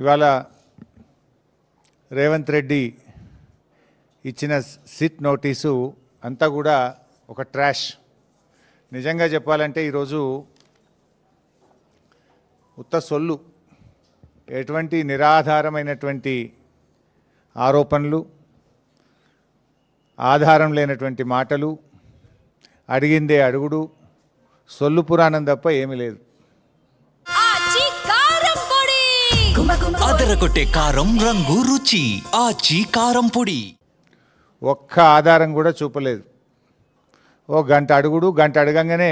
ఇవాళ రేవంత్ రెడ్డి ఇచ్చిన SIT notice అంతా కూడా ఒక ట్రాష్. నిజంగా చెప్పాలంటే ఈరోజు ఉత్త సొల్లు ఎటువంటి నిరాధారమైనటువంటి ఆరోపణలు ఆధారం లేనటువంటి మాటలు అడిగిందే అడుగుడు సొల్లు పురాణం తప్ప ఏమీ లేదు. అదరగొట్టే కారం రంగు రుచి ఆచి కారం పొడి. ఒక్క ఆధారం కూడా చూపలేదు. ఓ గంట అడుగుడు గంట అడగంగానే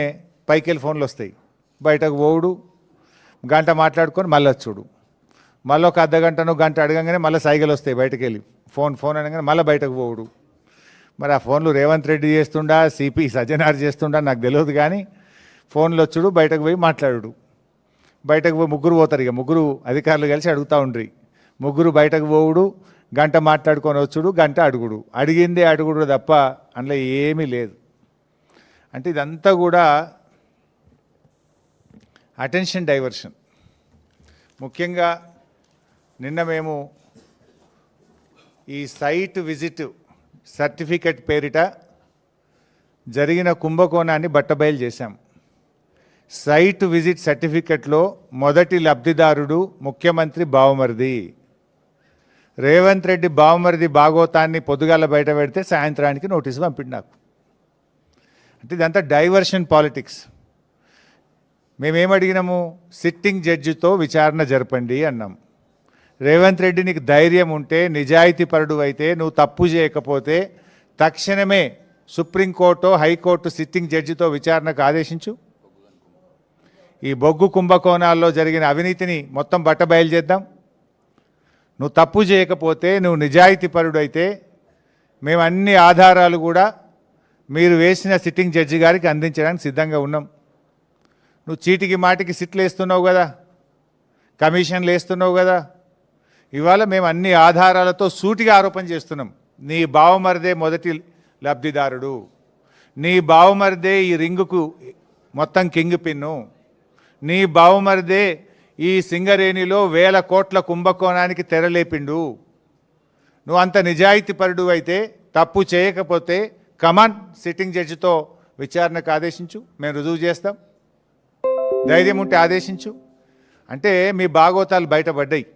పైకి వెళ్ళి ఫోన్లు వస్తాయి. బయటకు పోవుడు గంట మాట్లాడుకొని మళ్ళీ వచ్చుడు. మళ్ళీ ఒక అర్ధ గంటను గంట అడగంగానే మళ్ళీ సైకిల్ వస్తాయి బయటకు వెళ్ళి ఫోన్ ఫోన్ అనగానే మళ్ళీ బయటకు పోవుడు. మరి ఆ ఫోన్లు రేవంత్ రెడ్డి చేస్తుండా సిపి సజ్జనార్ చేస్తుండా నాకు తెలియదు కానీ ఫోన్లు వచ్చుడు బయటకు పోయి మాట్లాడుడు. బయటకు పోయి ముగ్గురు పోతారు ఇక. ముగ్గురు అధికారులు కలిసి అడుగుతూ ఉండ్రి. ముగ్గురు బయటకు పోవుడు గంట మాట్లాడుకొని వచ్చుడు గంట అడుగుడు. అడిగిందే అడుగుడు తప్ప అందులో ఏమీ లేదు. అంటే ఇదంతా కూడా అటెన్షన్ డైవర్షన్. ముఖ్యంగా నిన్న మేము ఈ సైట్ విజిట్ సర్టిఫికెట్ పేరిట జరిగిన కుంభకోణాన్ని బట్టబయలు చేశాం. సైట్ విజిట్ సర్టిఫికెట్లో మొదటి లబ్ధిదారుడు ముఖ్యమంత్రి బావమరిది. రేవంత్ రెడ్డి బావమరిది భాగోతాన్ని పొద్దుగాల బయట పెడితే సాయంత్రానికి నోటీసు పంపిండు నాకు. అంటే ఇదంతా డైవర్షన్ పాలిటిక్స్. మేమేమడిగినాము? సిట్టింగ్ జడ్జితో విచారణ జరపండి అన్నాం. రేవంత్ రెడ్డి నీకు ధైర్యం ఉంటే నిజాయితీపరుడు అయితే నువ్వు తప్పు చేయకపోతే తక్షణమే సుప్రీంకోర్టు హైకోర్టు సిట్టింగ్ జడ్జితో విచారణకు ఆదేశించు. ఈ బొగ్గు కుంభకోణాల్లో జరిగిన అవినీతిని మొత్తం బట్ట బయలు చేద్దాం. నువ్వు తప్పు చేయకపోతే నువ్వు నిజాయితీ పరుడైతే మేము అన్ని ఆధారాలు కూడా మీరు వేసిన సిట్టింగ్ జడ్జి గారికి అందించడానికి సిద్ధంగా ఉన్నాం. నువ్వు చీటికి మాటికి సిట్లు వేస్తున్నావు కదా కమిషన్లు వేస్తున్నావు కదా ఇవాళ మేము అన్ని ఆధారాలతో సూటిగా ఆరోపణ చేస్తున్నాం. నీ బావమరిదే మొదటి లబ్ధిదారుడు. నీ బావమరిదే ఈ రింగుకు మొత్తం కింగ్ పిన్ను. నీ బావమరిదే ఈ సింగరేణిలో వేల కోట్ల కుంభకోణానికి తెరలేపిండు. నువ్వు అంత నిజాయితీపరుడు అయితే తప్పు చేయకపోతే కమాన్ సిట్టింగ్ జడ్జితో విచారణకు ఆదేశించు మేము రుజువు చేస్తాం. ధైర్యం ఉంటే ఆదేశించు. అంటే మీ భాగోతాలు బయటపడ్డాయి.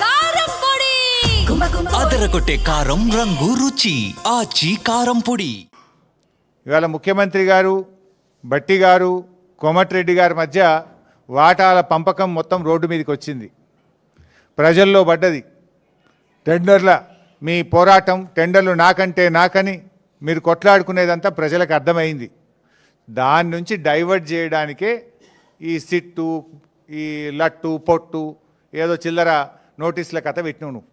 కారం పొడి! అదరగొట్టే కారం రంగు రుచి ఆచి కారం పొడి. ఇవాళ ముఖ్యమంత్రి గారు బట్టి గారు కోమటిరెడ్డి గారి మధ్య వాటాల పంపకం మొత్తం రోడ్డు మీదకి వచ్చింది. ప్రజల్లో పడ్డది. టెండర్ల మీ పోరాటం టెండర్లు నాకంటే నాకని మీరు కొట్లాడుకునేదంతా ప్రజలకు అర్థమైంది. దాని నుంచి డైవర్ట్ చేయడానికే ఈ సిట్టు ఈ లట్టు పొట్టు ఏదో చిల్లర నోటీసుల కథ పెట్టినావు నువ్వు